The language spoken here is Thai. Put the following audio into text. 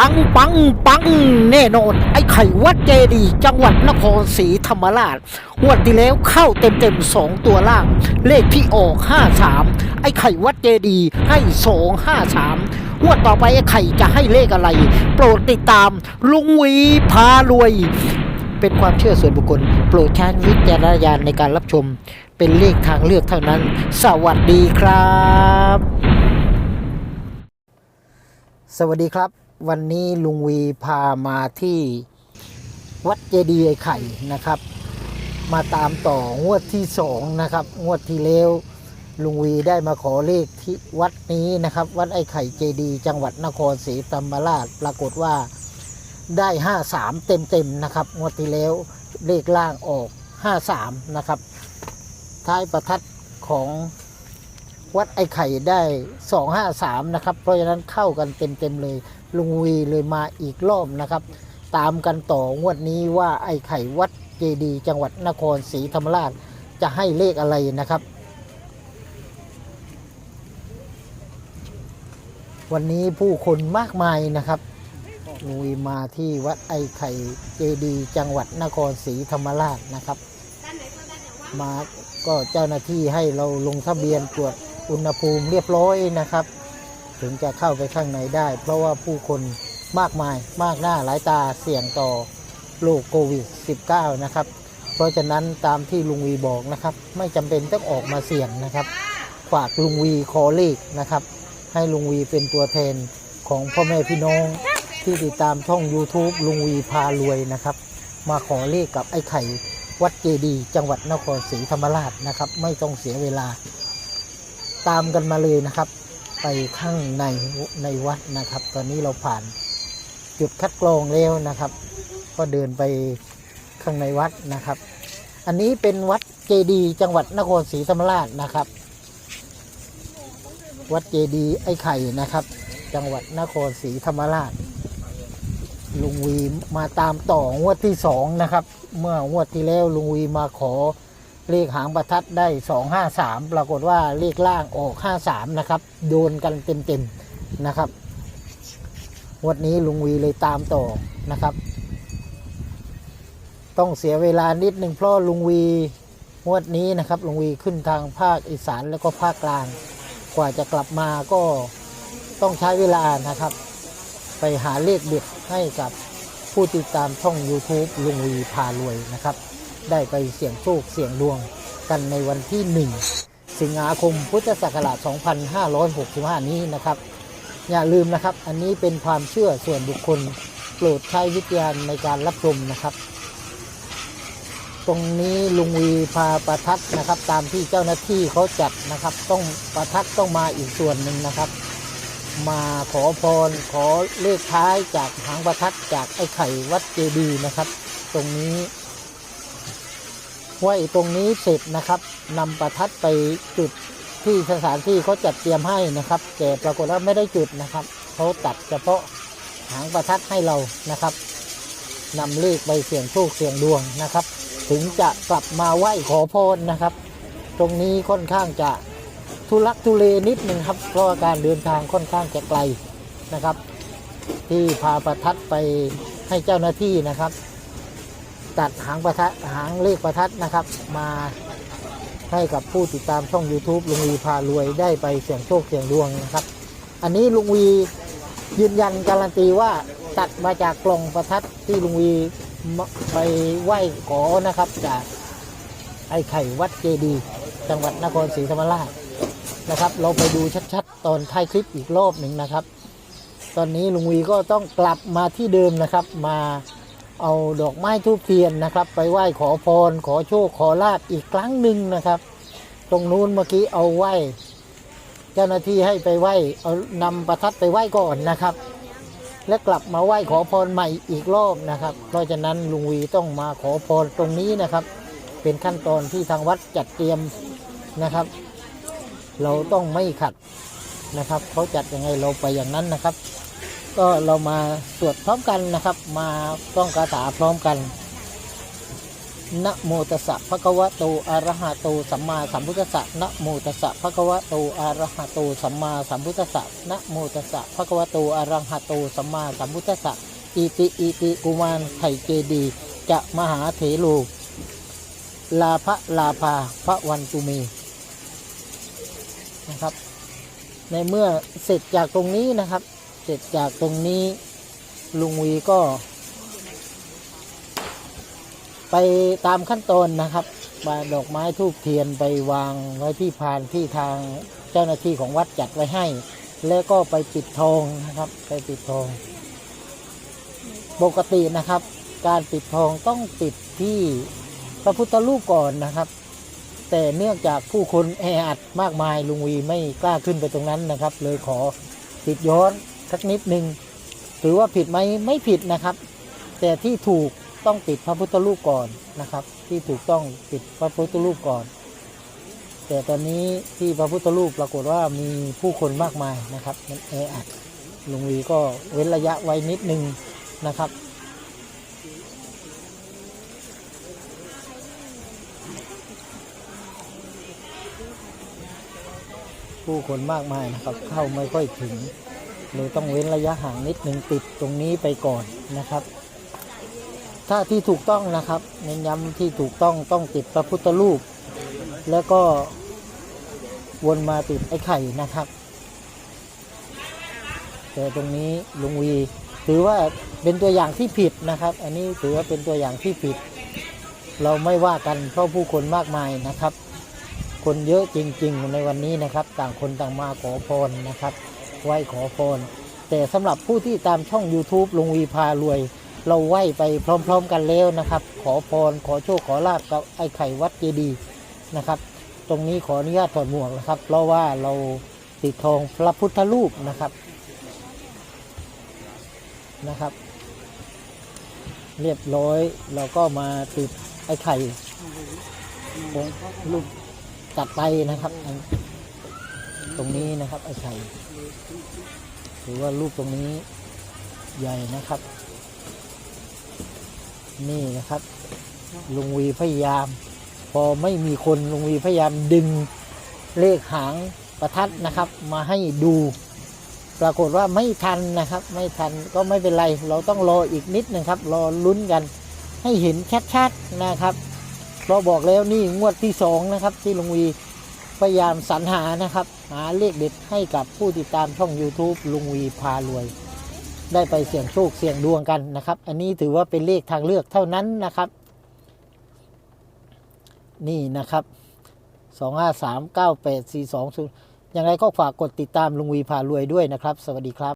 ปังปังปังแน่นอน ไอ้ไข่วัดเจดีย์จังหวัดนครศรีธรรมราชงวดที่แล้วเข้าเต็มเต็มสองตัวล่าง เลขที่ออกห้าสามไอ้ไข่วัดเจดีย์ให้สองห้าสามงวดต่อไปไอ้ไข่จะให้เลขอะไร โปรดติดตามลุงวีพารวย เป็นความเชื่อส่วนบุคคล โปรดใช้วิจารณญาณในการรับชม เป็นเลขทางเลือกเท่านั้น สวัสดีครับ สวัสดีครับ วันนี้ลุงวีพามาที่วัดเจดีย์ไอ้ไข่นะครับ มาตามต่องวดที่สองนะครับ งวดที่แล้วลุงวีได้มาขอเลขที่วัดนี้นะครับ วัดไอ้ไข่เจดีย์จังหวัดนครศรีธรรมราชปรากฏว่าได้ห้าสามเต็มเต็มๆนะครับ งวดที่แล้วเลขล่างออกห้าสามนะครับ ท้ายประทัดของ วัดไอ้ไข่ได้สองห้าสามนะครับ เพราะฉะนั้นเข้ากันเต็มๆเลย ลุงวีเลยมาอีกรอบนะครับ ตามกันต่องวดนี้ว่าไอ้ไข่วัดเจดีจังหวัดนครศรีธรรมราชจะให้เลขอะไรนะครับ วันนี้ผู้คนมากมายนะครับลุงวีมาที่วัดไอ้ไข่เจดีจังหวัดนครศรีธรรมราชนะครับ มาก็เจ้าหน้าที่ให้เราลงทะเบียนตรวจ อุณหภูมิเรียบร้อยนะครับ ถึงจะเข้าไปข้างในได้ เพราะว่าผู้คนมากมายมากหน้าหลายตาเสี่ยงต่อโรคโควิด -19 นะครับ เพราะฉะนั้นตามที่ลุงวีบอกนะครับ ไม่จำเป็นต้องออกมาเสี่ยงนะครับฝากลุงวีขอเลขนะครับ ให้ลุงวีเป็นตัวแทนของพ่อแม่พี่น้องที่ติดตามช่อง YouTube ลุงวีพารวยนะครับ มาขอเลขกับไอ้ไข่วัดเจดี จังหวัดนครศรีธรรมราชนะครับ ไม่ต้องเสียเวลา ตามกันมาเลยนะครับ ไปข้างในในวัดนะครับ ตอนนี้เราผ่านจุดคัดกรองแล้วนะครับ ก็เดินไปข้างในวัดนะครับ อันนี้เป็นวัดเจดีจังหวัดนครศรีธรรมราชนะครับ วัดเจดีไอ้ไข่นะครับ จังหวัดนครศรีธรรมราชลุงวีมาตามต่องวดที่สองนะครับ เมื่องวดที่แล้วลุงวีมาขอ เลขหางประทัดได้สองห้าสามปรากฏว่าเลขล่างออกห้าสามนะครับ โดนกันเต็มๆนะครับงวดนี้ลุงวีเลยตามต่อนะครับ ต้องเสียเวลานิดหนึ่งเพราะลุงวีงวดนี้นะครับลุงวีขึ้นทางภาคอีสานแล้วก็ภาคกลาง กว่าจะกลับมาก็ต้องใช้เวลานะครับ ไปหาเลขเด็ดให้กับผู้ติดตามช่อง YouTube ลุงวีพารวยนะครับ ได้ไปเสี่ยงโชคเสี่ยงดวงกันในวันที่ 1 สิงหาคมพุทธศักราช 2565 นี้นะครับ อย่าลืมนะครับ อันนี้เป็นความเชื่อส่วนบุคคลโปรดใช้วิจารณ์ในการรับชมนะครับ ตรงนี้ลุงวีพาประทัดนะครับ ตามที่เจ้าหน้าที่เขาจัดนะครับ ต้องประทัดต้องมาอีกส่วนหนึ่งนะครับ มาขอพรขอเลขท้ายจากหางประทัดจากไอ้ไข่วัดเจดีย์นะครับ ตรงนี้ ไหวตรงนี้เสร็จนะครับนำประทัดไปจุดที่สถานที่เขาจัดเตรียมให้นะครับ แต่ปรากฏว่าไม่ได้จุดนะครับเขาตัดเฉพาะหางประทัดให้เรานะครับนำเลขไปเสี่ยงโชคเสี่ยงดวงนะครับ ถึงจะกลับมาไหว้ขอพรนะครับ ตรงนี้ค่อนข้างจะทุลักทุเลนิดหนึ่งครับเพราะว่าการเดินทางค่อนข้างจะไกลนะครับ ที่พาประทัดไปให้เจ้าหน้าที่นะครับ ตัดหางประทัดหางเลขประทัดนะครับ มาให้กับผู้ติดตามช่อง YouTube ลุงวีพารวยได้ไปเสี่ยงโชคเสี่ยงดวงนะครับ อันนี้ลุงวียืนยันการันตีว่าตัดมาจากกล่องประทัดที่ลุงวีไปไหว้ขอนะครับ จากไอ้ไข่วัดเจดี จังหวัดนครศรีธรรมราชนะครับ เราไปดูชัดๆ ตอนท้ายคลิปอีกรอบหนึ่งนะครับ ตอนนี้ลุงวีก็ต้องกลับมาที่เดิมนะครับมา เอาดอกไม้ทูบเทียนนะครับ ไปไหว้ขอพร ขอโชคขอลาบอีกครั้งหนึ่งนะครับ ตรงนู้นเมื่อกี้เอาไหว้ เจ้าหน้าที่ให้ไปไหว้เอานำประทัดไปไหว้ก่อนนะครับ และกลับมาไหว้ขอพรใหม่อีกรอบนะครับ เพราะฉะนั้นลุงวีต้องมาขอพรตรงนี้นะครับ เป็นขั้นตอนที่ทางวัดจัดเตรียมนะครับ เราต้องไม่ขัดนะครับเขาจัดยังไงเราไปอย่างนั้นนะครับ ก็เรามาสวดพร้อมกันนะครับ มาต้องคาถาพร้อมกันนะโมตัสสะภะคะวะโตอะระหะโตสัมมาสัมพุทธัสสะนะโมตัสสะภะคะวะโตอะระหะโตสัมมาสัมพุทธัสสะนะโมตัสสะภะคะวะโตอะระหะโตสัมมาสัมพุทธัสสะอิติอิติกุมารไข่เจดีจะมหาเถโลลาภลาภาพระวันตุเมนะครับ ในเมื่อเสร็จจากตรงนี้นะครับ เสร็จจากตรงนี้ลุงวีก็ ไปตามขั้นตอนนะครับวาดอกไม้ทูบเทียนไปวางไว้ที่พานที่ทางเจ้าหน้าที่ของวัดจัดไว้ให้ แล้วก็ไปปิดทองนะครับ ไปปิดทอง ปกตินะครับ การปิดทองต้องปิดที่พระพุทธรูปก่อนนะครับ แต่เนื่องจากผู้คนแออัดมากมายลุงวีไม่กล้าขึ้นไปตรงนั้นนะครับ เลยขอปิดย้อน สักนิดหนึ่งถือว่าผิดไหมไม่ผิดนะครับ แต่ที่ถูกต้องปิดพระพุทธรูปก่อนนะครับ ที่ถูกต้องปิดพระพุทธรูปก่อน แต่ตอนนี้ที่พระพุทธรูปปรากฏว่ามีผู้คนมากมายนะครับมันแออัดลุงวีก็เว้นระยะไว้นิดนึงนะครับผู้คนมากมายนะครับ เข้าไม่ค่อยถึง เลยต้องเว้นระยะห่างนิดหนึ่งติดตรงนี้ไปก่อนนะครับ ถ้าที่ถูกต้องนะครับ เน้นย้ำที่ถูกต้องต้องติดพระพุทธรูป แล้วก็วนมาติดไอ้ไข่นะครับ แต่ตรงนี้ลุงวีถือว่าเป็นตัวอย่างที่ผิดนะครับ อันนี้ถือว่าเป็นตัวอย่างที่ผิด เราไม่ว่ากันเพราะผู้คนมากมายนะครับ คนเยอะจริง ๆ ในวันนี้นะครับ ต่างคนต่างมาขอพรนะครับ ไหว้ขอพร แต่สำหรับผู้ที่ตามช่อง YouTube ลุงวีพารวย เราไหว้ไปพร้อมๆกันแล้วนะครับ ขอพรขอโชคขอลาบกับไอ้ไข่วัดเจดีย์นะครับ ตรงนี้ขออนุญาตถอดหมวกนะครับ เพราะว่าเราติดทองพระพุทธรูปนะครับนะครับ เรียบร้อยเราก็มาติดไอ้ไข่ของรูปตัดไปนะครับ ตรงนี้นะครับไอ้ไข่ ถือว่ารูปตรงนี้ใหญ่นะครับ นี่นะครับ ลุงวีพยายาม พอไม่มีคนลุงวีพยายามดึงเลขหางประทัดนะครับ มาให้ดู ปรากฏว่าไม่ทันนะครับ ไม่ทันก็ไม่เป็นไร เราต้องรออีกนิดนึงครับ รอลุ้นกัน ให้เห็นชัดๆนะครับเราบอกแล้วนี่งวดที่สองนะครับ ที่ลุงวีพยายามสรรหานะครับ หาเลขเด็ดให้กับผู้ติดตามช่อง YouTube ลุงวีพารวย ได้ไปเสี่ยงโชคเสี่ยงดวงกันนะครับ อันนี้ถือว่าเป็นเลขทางเลือกเท่านั้นนะครับ นี่นะครับ 2 5 3 9 8 4 2 0ยังไงก็ฝากกดติดตามลุงวีพารวยด้วยนะครับ สวัสดีครับ